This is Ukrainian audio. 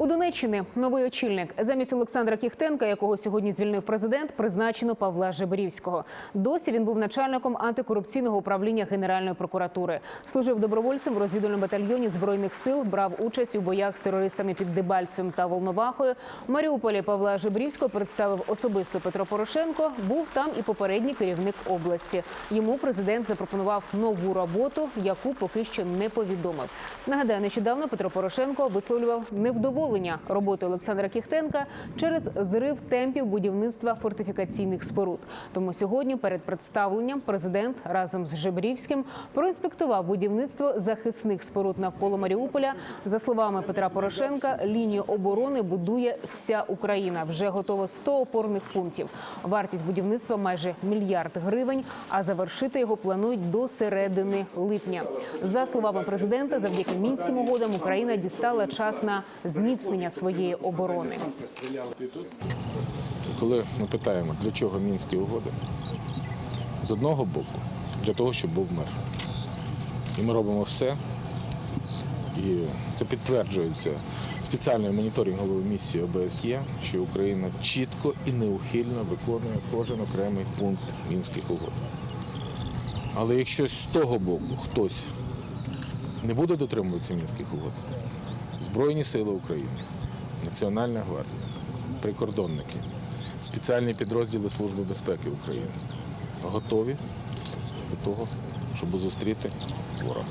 У Донеччині новий очільник замість Олександра Кіхтенка, якого сьогодні звільнив президент, призначено Павла Жебрівського. Досі він був начальником антикорупційного управління Генеральної прокуратури. Служив добровольцем в розвідувальному батальйоні збройних сил, брав участь у боях з терористами під Дебальцем та Волновахою. В Маріуполі Павла Жебрівського представив особисто Петро Порошенко. Був там і попередній керівник області. Йому президент запропонував нову роботу, яку поки що не повідомив. Нагадаю, нещодавно Петро Порошенко висловлював невдоволення роботою Олександра Кіхтенка через зрив темпів будівництва фортифікаційних споруд. Тому сьогодні перед представленням президент разом з Жебрівським проінспектував будівництво захисних споруд навколо Маріуполя. За словами Петра Порошенка, лінію оборони будує вся Україна. Вже готово 100 опорних пунктів. Вартість будівництва майже мільярд гривень, а завершити його планують до середини липня. За словами президента, завдяки мінським угодам Україна дістала час на зміцнення своєї оборони. Коли ми питаємо, для чого мінські угоди, з одного боку, для того, щоб був мир. І ми робимо все, і це підтверджується спеціальною моніторинговою місією ОБСЄ, що Україна чітко і неухильно виконує кожен окремий пункт мінських угод. Але якщо з того боку хтось не буде дотримуватися мінських угод, Збройні сили України, Національна гвардія, прикордонники, спеціальні підрозділи Служби безпеки України готові до того, щоб зустріти ворога.